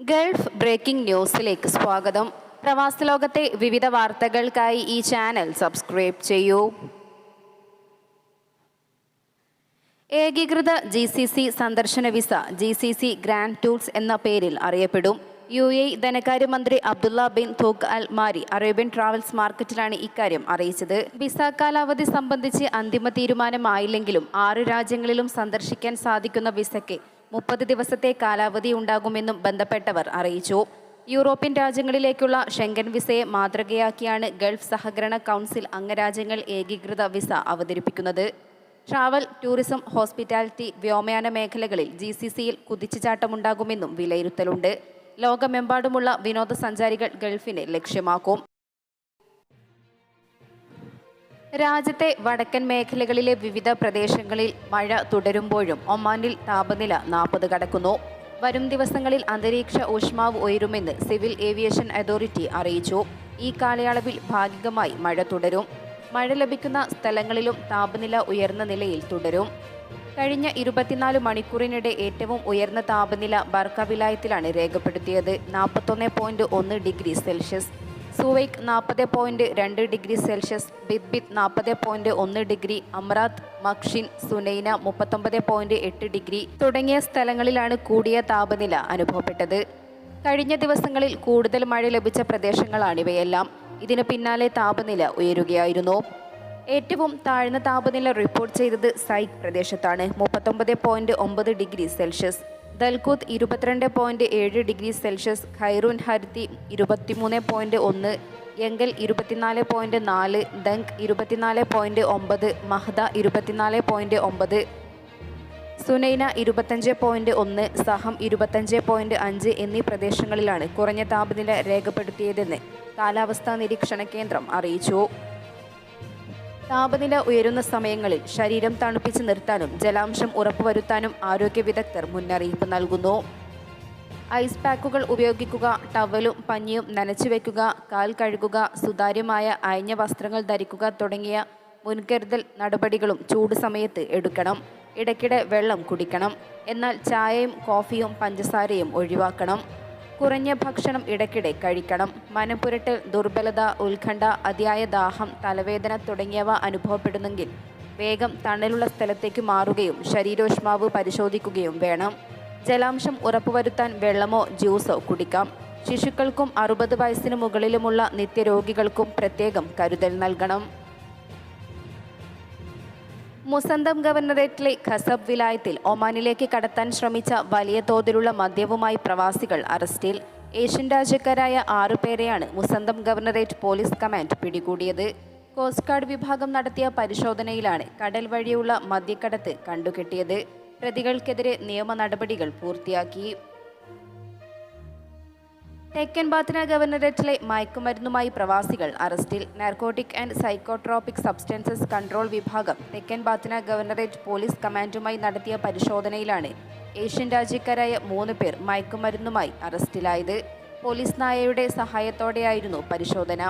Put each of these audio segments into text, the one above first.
Gulf breaking ന്യൂസിലേക്ക് സ്വാഗതം. പ്രവാസ ലോകത്തെ വിവിധ വാർത്തകൾക്കായി ഈ ചാനൽ സബ്സ്ക്രൈബ് ചെയ്യൂ. ഏകീകൃത ജി സി സി സന്ദർശന visa G C C grand tours എന്ന പേരിൽ അറിയപ്പെടും. യു എ ധനകാര്യമന്ത്രി അബ്ദുള്ള ബിൻ തൂക്ക് അൽ മാരി അറേബ്യൻ ട്രാവൽസ് മാർക്കറ്റിലാണ് ഇക്കാര്യം അറിയിച്ചത്. വിസ കാലാവധി സംബന്ധിച്ച് അന്തിമ തീരുമാനമായില്ലെങ്കിലും ആറ് രാജ്യങ്ങളിലും സന്ദർശിക്കാൻ സാധിക്കുന്ന വിസയ്ക്ക് മുപ്പത് ദിവസത്തെ കാലാവധി ഉണ്ടാകുമെന്നും ബന്ധപ്പെട്ടവർ അറിയിച്ചു. യൂറോപ്യൻ രാജ്യങ്ങളിലേക്കുള്ള ഷെങ്കൻ വിസയെ മാതൃകയാക്കിയാണ് ഗൾഫ് സഹകരണ കൗൺസിൽ അംഗരാജ്യങ്ങൾ ഏകീകൃത വിസ അവതരിപ്പിക്കുന്നത്. ട്രാവൽ ടൂറിസം ഹോസ്പിറ്റാലിറ്റി വ്യോമയാന മേഖലകളിൽ ജി സി സിയിൽ കുതിച്ചുചാട്ടമുണ്ടാകുമെന്നും വിലയിരുത്തലുണ്ട്. ലോകമെമ്പാടുമുള്ള വിനോദസഞ്ചാരികൾ ഗൾഫിനെ ലക്ഷ്യമാക്കും. രാജ്യത്തെ വടക്കൻ മേഖലകളിലെ വിവിധ പ്രദേശങ്ങളിൽ മഴ തുടരുമ്പോഴും ഒമാനിൽ താപനില നാൽപ്പത് കടക്കുന്നു. വരും ദിവസങ്ങളിൽ അന്തരീക്ഷ ഊഷ്മാവ് ഉയരുമെന്ന് സിവിൽ ഏവിയേഷൻ അതോറിറ്റി അറിയിച്ചു. ഈ കാലയളവിൽ ഭാഗികമായി മഴ തുടരും. മഴ ലഭിക്കുന്ന സ്ഥലങ്ങളിലും താപനില ഉയർന്ന നിലയിൽ തുടരും. കഴിഞ്ഞ ഇരുപത്തിനാല് മണിക്കൂറിനിടെ ഏറ്റവും ഉയർന്ന താപനില ബർക്ക വിലായത്തിലാണ് രേഖപ്പെടുത്തിയത്. നാൽപ്പത്തൊന്ന് പോയിന്റ് ഒന്ന് ഡിഗ്രി സെൽഷ്യസ്. സുവൈക്ക് നാൽപ്പത് പോയിന്റ് രണ്ട് ഡിഗ്രി സെൽഷ്യസ് ബിദ്ബിത് നാൽപ്പത് പോയിന്റ് ഒന്ന് ഡിഗ്രി അമ്രാത് മക്ഷിൻ സുനൈന മുപ്പത്തൊമ്പത് പോയിന്റ് എട്ട് ഡിഗ്രി തുടങ്ങിയ സ്ഥലങ്ങളിലാണ് കൂടിയ താപനില അനുഭവപ്പെട്ടത്. കഴിഞ്ഞ ദിവസങ്ങളിൽ കൂടുതൽ മഴ ലഭിച്ച പ്രദേശങ്ങളാണിവയെല്ലാം ഇതിന് പിന്നാലെ താപനില ഉയരുകയായിരുന്നു. ഏറ്റവും താഴ്ന്ന താപനില റിപ്പോർട്ട് ചെയ്തത് സൈക് പ്രദേശത്താണ്. മുപ്പത്തൊമ്പത് പോയിന്റ് ഒമ്പത് ഡിഗ്രി സെൽഷ്യസ്. ദൽകൂത്ത് ഇരുപത്തിരണ്ട് പോയിന്റ് ഏഴ് ഡിഗ്രി സെൽഷ്യസ് ഖൈറൂൻ ഹരിത്തി ഇരുപത്തിമൂന്ന് പോയിന്റ് ഒന്ന് എങ്കൽ ഇരുപത്തിനാല് പോയിന്റ് നാല് ദങ്ക് ഇരുപത്തിനാല് പോയിന്റ് ഒമ്പത് മഹ്ദ ഇരുപത്തിനാല് പോയിന്റ് ഒമ്പത് സുനൈന ഇരുപത്തഞ്ച് പോയിന്റ് ഒന്ന് സഹം ഇരുപത്തഞ്ച് പോയിന്റ് അഞ്ച് എന്നീ പ്രദേശങ്ങളിലാണ് കുറഞ്ഞ താപനില രേഖപ്പെടുത്തിയതെന്ന് കാലാവസ്ഥാ നിരീക്ഷണ കേന്ദ്രം അറിയിച്ചു. താപനില ഉയരുന്ന സമയങ്ങളിൽ ശരീരം തണുപ്പിച്ച് നിർത്താനും ജലാംശം ഉറപ്പുവരുത്താനും ആരോഗ്യ വിദഗ്ധർ മുന്നറിയിപ്പ് നൽകുന്നു. ഐസ് പാക്കുകൾ ഉപയോഗിക്കുക ടവലും പഞ്ഞിയും നനച്ചു വയ്ക്കുക കാൽ കഴുകുക സുതാര്യമായ അയഞ്ഞ വസ്ത്രങ്ങൾ ധരിക്കുക തുടങ്ങിയ മുൻകരുതൽ നടപടികളും ചൂട് സമയത്ത് എടുക്കണം. ഇടയ്ക്കിടെ വെള്ളം കുടിക്കണം. എന്നാൽ ചായയും കോഫിയും പഞ്ചസാരയും ഒഴിവാക്കണം. കുറഞ്ഞ ഭക്ഷണം ഇടയ്ക്കിടെ കഴിക്കണം. മനപ്പുരട്ടൽ ദുർബലത ഉത്കണ്ഠ അതിയായ ദാഹം തലവേദന തുടങ്ങിയവ അനുഭവപ്പെടുന്നെങ്കിൽ വേഗം തണലുള്ള സ്ഥലത്തേക്ക് മാറുകയും ശരീരോഷ്മാവ് പരിശോധിക്കുകയും വേണം. ജലാംശം ഉറപ്പുവരുത്താൻ വെള്ളമോ ജ്യൂസോ കുടിക്കാം. ശിശുക്കൾക്കും അറുപത് വയസ്സിന് മുകളിലുമുള്ള നിത്യരോഗികൾക്കും പ്രത്യേകം കരുതൽ നൽകണം. മുസന്തം ഗവർണറേറ്റിലെ ഖസബ് വിലായത്തിൽ ഒമാനിലേക്ക് കടത്താൻ ശ്രമിച്ച വലിയ തോതിലുള്ള മദ്യവുമായി പ്രവാസികൾ അറസ്റ്റിൽ. ഏഷ്യൻ രാജ്യക്കാരായ ആറുപേരെയാണ് മുസന്തം ഗവർണറേറ്റ് പോലീസ് കമാൻഡ് പിടികൂടിയത്. കോസ്റ്റ് ഗാർഡ് വിഭാഗം നടത്തിയ പരിശോധനയിലാണ് കടൽ വഴിയുള്ള മദ്യക്കടത്ത് കണ്ടുകെട്ടിയത്. പ്രതികൾക്കെതിരെ നിയമ നടപടികൾ പൂർത്തിയാക്കി. തെക്കൻ ബാത്തിന ഗവർണറേറ്റിലെ മയക്കുമരുന്നുമായി പ്രവാസികൾ അറസ്റ്റിൽ. Narcotic and psychotropic substances control വിഭാഗം തെക്കൻ ബാത്തിന ഗവർണറേറ്റ് പോലീസ് കമാൻഡുമായി നടത്തിയ പരിശോധനയിലാണ് ഏഷ്യൻ രാജ്യക്കാരായ മൂന്ന് പേർ മയക്കുമരുന്നുമായി അറസ്റ്റിലായത്. പോലീസ് നായയുടെ സഹായത്തോടെയായിരുന്നു പരിശോധന.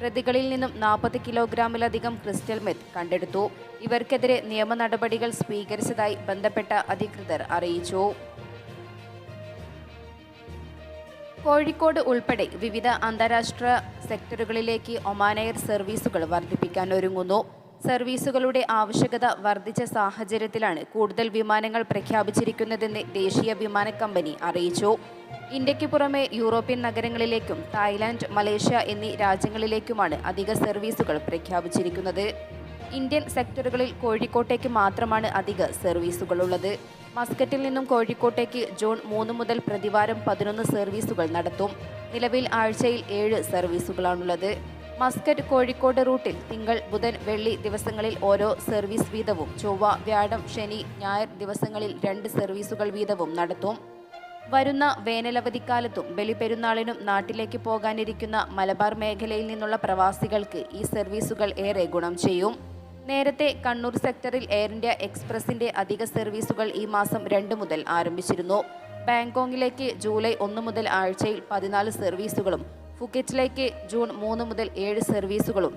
പ്രതികളിൽ നിന്നും നാൽപ്പത് കിലോഗ്രാമിലധികം ക്രിസ്റ്റൽ മെത്ത് കണ്ടെടുത്തു. ഇവർക്കെതിരെ നിയമ നടപടികൾ സ്വീകരിച്ചതായി ബന്ധപ്പെട്ട അധികൃതർ അറിയിച്ചു. കോഴിക്കോട് ഉൾപ്പെടെ വിവിധ അന്താരാഷ്ട്ര സെക്ടറുകളിലേക്ക് ഒമാനയർ സർവീസുകൾ വർദ്ധിപ്പിക്കാൻ ഒരുങ്ങുന്നു. സർവീസുകളുടെ ആവശ്യകത വർദ്ധിച്ച സാഹചര്യത്തിലാണ് കൂടുതൽ വിമാനങ്ങൾ പ്രഖ്യാപിച്ചിരിക്കുന്നതെന്ന് ദേശീയ വിമാന കമ്പനി അറിയിച്ചു. ഇന്ത്യയ്ക്ക് പുറമെ യൂറോപ്യൻ നഗരങ്ങളിലേക്കും തായ്ലാന്റ് മലേഷ്യ എന്നീ രാജ്യങ്ങളിലേക്കുമാണ് അധിക സർവീസുകൾ പ്രഖ്യാപിച്ചിരിക്കുന്നത്. ഇന്ത്യൻ സെക്ടറുകളിൽ കോഴിക്കോട്ടേക്ക് മാത്രമാണ് അധിക സർവീസുകളുള്ളത്. മസ്കറ്റിൽ നിന്നും കോഴിക്കോട്ടേക്ക് ജൂൺ മൂന്ന് മുതൽ പ്രതിവാരം പതിനൊന്ന് സർവീസുകൾ നടത്തും. നിലവിൽ ആഴ്ചയിൽ ഏഴ് സർവീസുകളാണുള്ളത്. മസ്കറ്റ് കോഴിക്കോട് റൂട്ടിൽ തിങ്കൾ ബുധൻ വെള്ളി ദിവസങ്ങളിൽ ഓരോ സർവീസ് വീതവും ചൊവ്വ വ്യാഴം ശനി ഞായർ ദിവസങ്ങളിൽ രണ്ട് സർവീസുകൾ വീതവും നടത്തും. വരുന്ന വേനലവധിക്കാലത്തും ബലിപെരുന്നാളിനും നാട്ടിലേക്ക് പോകാനിരിക്കുന്ന മലബാർ മേഖലയിൽ നിന്നുള്ള പ്രവാസികൾക്ക് ഈ സർവീസുകൾ ഏറെ ഗുണം ചെയ്യും. നേരത്തെ കണ്ണൂർ സെക്ടറിൽ എയർ ഇന്ത്യ എക്സ്പ്രസിന്റെ അധിക സർവീസുകൾ ഈ മാസം രണ്ട് മുതൽ ആരംഭിച്ചിരുന്നു. ബാങ്കോങ്ങിലേക്ക് ജൂലൈ ഒന്ന് മുതൽ ആഴ്ചയിൽ പതിനാല് സർവീസുകളും ഫുക്കറ്റിലേക്ക് ജൂൺ മൂന്ന് മുതൽ ഏഴ് സർവീസുകളും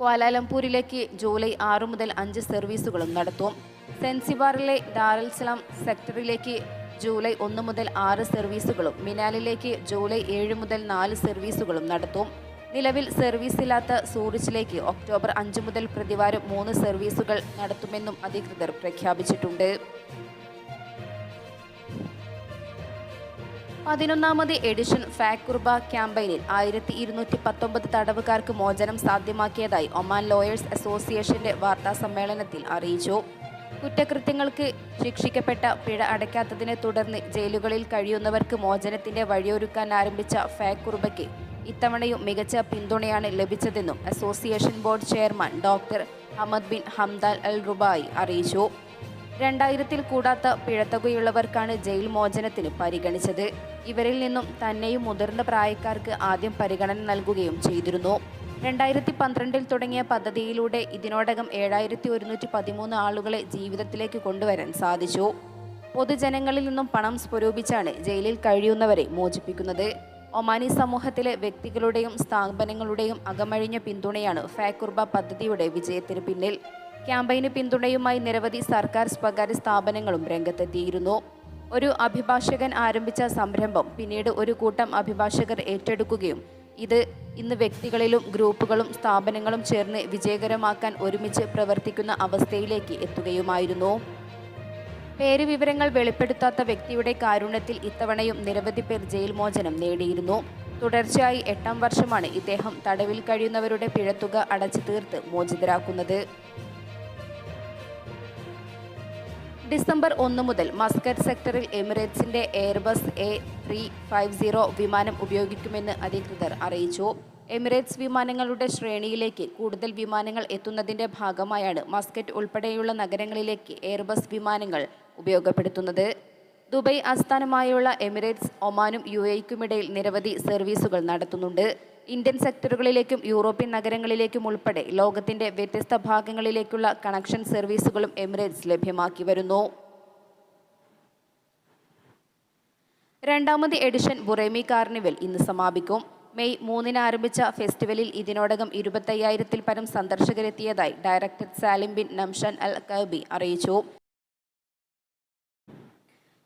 ക്വാലാലംപൂരിലേക്ക് ജൂലൈ ആറ് മുതൽ അഞ്ച് സർവീസുകളും നടത്തും. സെൻസിബാറിലെ ദാരൽ സലാം സെക്ടറിലേക്ക് ജൂലൈ ഒന്ന് മുതൽ ആറ് സർവീസുകളും മിനാലിലേക്ക് ജൂലൈ ഏഴ് മുതൽ നാല് സർവീസുകളും നടത്തും. നിലവിൽ സർവീസില്ലാത്ത സൂറിച്ചിലേക്ക് ഒക്ടോബർ അഞ്ച് മുതൽ പ്രതിവാരം മൂന്ന് സർവീസുകൾ നടത്തുമെന്നും അധികൃതർ പ്രഖ്യാപിച്ചിട്ടുണ്ട്. പതിനൊന്നാമത് എഡിഷൻ ഫാക്കുർബ ക്യാമ്പയിനിൽ ആയിരത്തി ഇരുന്നൂറ്റി പത്തൊമ്പത് തടവുകാർക്ക് മോചനം സാധ്യമാക്കിയതായി ഒമാൻ ലോയേഴ്സ് അസോസിയേഷന്റെ വാർത്താ സമ്മേളനത്തിൽ അറിയിച്ചു. കുറ്റകൃത്യങ്ങൾക്ക് ശിക്ഷിക്കപ്പെട്ട പിഴ അടയ്ക്കാത്തതിനെ തുടർന്ന് ജയിലുകളിൽ കഴിയുന്നവർക്ക് മോചനത്തിന്റെ വഴിയൊരുക്കാൻ ആരംഭിച്ച ഫാക്കുർബയ്ക്ക് ഇത്തവണയും മികച്ച പിന്തുണയാണ് ലഭിച്ചതെന്നും association board chairman doctor Ahmed bin Hamdal al Rubai അറിയിച്ചു. രണ്ടായിരത്തിൽ കൂടാത്ത പിഴത്തുകയുള്ളവർക്കാണ് ജയിൽ മോചനത്തിന് പരിഗണിച്ചത്. ഇവരിൽ നിന്നും തന്നെയും മുതിർന്ന പ്രായക്കാർക്ക് ആദ്യം പരിഗണന നൽകുകയും ചെയ്തിരുന്നു. രണ്ടായിരത്തി പന്ത്രണ്ടിൽ തുടങ്ങിയ പദ്ധതിയിലൂടെ ഇതിനോടകം ഏഴായിരത്തി ഒരുന്നൂറ്റി പതിമൂന്ന് ആളുകളെ ജീവിതത്തിലേക്ക് കൊണ്ടുവരാൻ സാധിച്ചു. പൊതുജനങ്ങളിൽ നിന്നും പണം സ്വരൂപിച്ചാണ് ജയിലിൽ കഴിയുന്നവരെ മോചിപ്പിക്കുന്നത്. ഒമാനി സമൂഹത്തിലെ വ്യക്തികളുടെയും സ്ഥാപനങ്ങളുടെയും അകമഴിഞ്ഞ പിന്തുണയാണ് ഫാക്കുർബ പദ്ധതിയുടെ വിജയത്തിന് പിന്നിൽ. ക്യാമ്പയിന് പിന്തുണയുമായി നിരവധി സർക്കാർ സ്വകാര്യ സ്ഥാപനങ്ങളും രംഗത്തെത്തിയിരുന്നു. ഒരു അഭിഭാഷകൻ ആരംഭിച്ച സംരംഭം പിന്നീട് ഒരു കൂട്ടം അഭിഭാഷകർ ഏറ്റെടുക്കുകയും ഇത് ഇന്ന് വ്യക്തികളിലും ഗ്രൂപ്പുകളും സ്ഥാപനങ്ങളും ചേർന്ന് വിജയകരമാക്കാൻ ഒരുമിച്ച് പ്രവർത്തിക്കുന്ന അവസ്ഥയിലേക്ക് എത്തുകയുമായിരുന്നു. പേര് വിവരങ്ങൾ വെളിപ്പെടുത്താത്ത വ്യക്തിയുടെ കാരുണ്യത്തിൽ ഇത്തവണയും നിരവധി പേർ ജയിൽ മോചനം നേടിയിരുന്നു. തുടർച്ചയായി എട്ടാം വർഷമാണ് ഇദ്ദേഹം തടവിൽ കഴിയുന്നവരുടെ പിഴത്തുക അടച്ചു തീർത്ത് മോചിതരാക്കുന്നത്. ഡിസംബർ ഒന്ന് മുതൽ മസ്കറ്റ് സെക്ടറിൽ എമിറേറ്റ്സിന്റെ Airbus A three five zero വിമാനം ഉപയോഗിക്കുമെന്ന് അധികൃതർ അറിയിച്ചു. എമിറേറ്റ്സ് വിമാനങ്ങളുടെ ശ്രേണിയിലേക്ക് കൂടുതൽ വിമാനങ്ങൾ എത്തുന്നതിന്റെ ഭാഗമായാണ് മസ്കറ്റ് ഉൾപ്പെടെയുള്ള നഗരങ്ങളിലേക്ക് എയർബസ് വിമാനങ്ങൾ ഉപയോഗപ്പെടുത്തുന്നത്. ദുബൈ ആസ്ഥാനമായുള്ള എമിറേറ്റ്സ് ഒമാനും യു എയ്ക്കുമിടയിൽ നിരവധി സർവീസുകൾ നടത്തുന്നുണ്ട്. ഇന്ത്യൻ സെക്ടറുകളിലേക്കും യൂറോപ്യൻ നഗരങ്ങളിലേക്കും ഉൾപ്പെടെ ലോകത്തിന്റെ വ്യത്യസ്ത ഭാഗങ്ങളിലേക്കുള്ള കണക്ഷൻ സർവീസുകളും എമിറേറ്റ്സ് ലഭ്യമാക്കി വരുന്നു. രണ്ടാമത് എഡിഷൻ ബുറേമി കാർണിവൽ ഇന്ന് സമാപിക്കും. മെയ് മൂന്നിന് ആരംഭിച്ച ഫെസ്റ്റിവലിൽ ഇതിനോടകം ഇരുപത്തയ്യായിരത്തിൽ പരം സന്ദർശകരെത്തിയതായി director Salim bin Namshan al Kabi അറിയിച്ചു.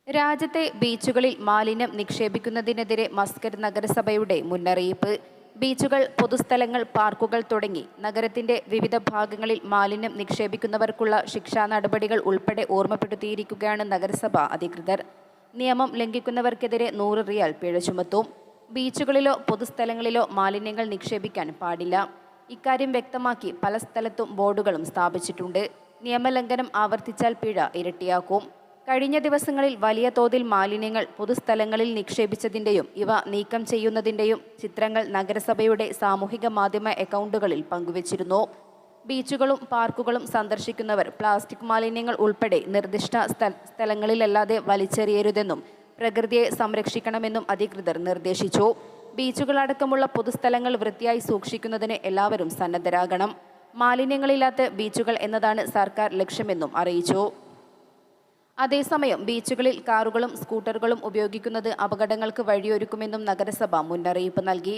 രാജ്യത്തെ ബീച്ചുകളിൽ മാലിന്യം നിക്ഷേപിക്കുന്നതിനെതിരെ മസ്കറ്റ് നഗരസഭയുടെ മുന്നറിയിപ്പ്. ബീച്ചുകൾ പൊതുസ്ഥലങ്ങൾ പാർക്കുകൾ തുടങ്ങി നഗരത്തിന്റെ വിവിധ ഭാഗങ്ങളിൽ മാലിന്യം നിക്ഷേപിക്കുന്നവർക്കുള്ള ശിക്ഷാ നടപടികൾ ഉൾപ്പെടെ ഓർമ്മപ്പെടുത്തിയിരിക്കുകയാണ് നഗരസഭ അധികൃതർ. നിയമം ലംഘിക്കുന്നവർക്കെതിരെ നൂറ് റിയാൽ പിഴ ചുമത്തും. ബീച്ചുകളിലോ പൊതുസ്ഥലങ്ങളിലോ മാലിന്യങ്ങൾ നിക്ഷേപിക്കാൻ പാടില്ല. ഇക്കാര്യം വ്യക്തമാക്കി പല സ്ഥലത്തും ബോർഡുകളും സ്ഥാപിച്ചിട്ടുണ്ട്. നിയമലംഘനം ആവർത്തിച്ചാൽ പിഴ ഇരട്ടിയാക്കും. കഴിഞ്ഞ ദിവസങ്ങളിൽ വലിയ തോതിൽ മാലിന്യങ്ങൾ പൊതുസ്ഥലങ്ങളിൽ നിക്ഷേപിച്ചതിന്റെയും ഇവ നീക്കം ചെയ്യുന്നതിന്റെയും ചിത്രങ്ങൾ നഗരസഭയുടെ സാമൂഹിക മാധ്യമ അക്കൗണ്ടുകളിൽ പങ്കുവച്ചിരുന്നു. ബീച്ചുകളും പാർക്കുകളും സന്ദർശിക്കുന്നവർ പ്ലാസ്റ്റിക് മാലിന്യങ്ങൾ ഉൾപ്പെടെ നിർദ്ദിഷ്ട സ്ഥ- സ്ഥലങ്ങളിലല്ലാതെ വലിച്ചെറിയരുതെന്നും പ്രകൃതിയെ സംരക്ഷിക്കണമെന്നും അധികൃതർ നിർദ്ദേശിച്ചു. ബീച്ചുകളടക്കമുള്ള പൊതുസ്ഥലങ്ങൾ വൃത്തിയായി സൂക്ഷിക്കുന്നതിന് എല്ലാവരും സന്നദ്ധരാകണം. മാലിന്യങ്ങളില്ലാത്ത ബീച്ചുകൾ എന്നതാണ് സർക്കാർ ലക്ഷ്യമെന്നും അറിയിച്ചു. അതേസമയം ബീച്ചുകളിൽ കാറുകളും സ്കൂട്ടറുകളും ഉപയോഗിക്കുന്നത് അപകടങ്ങൾക്ക് വഴിയൊരുക്കുമെന്നും നഗരസഭ മുന്നറിയിപ്പ് നൽകി.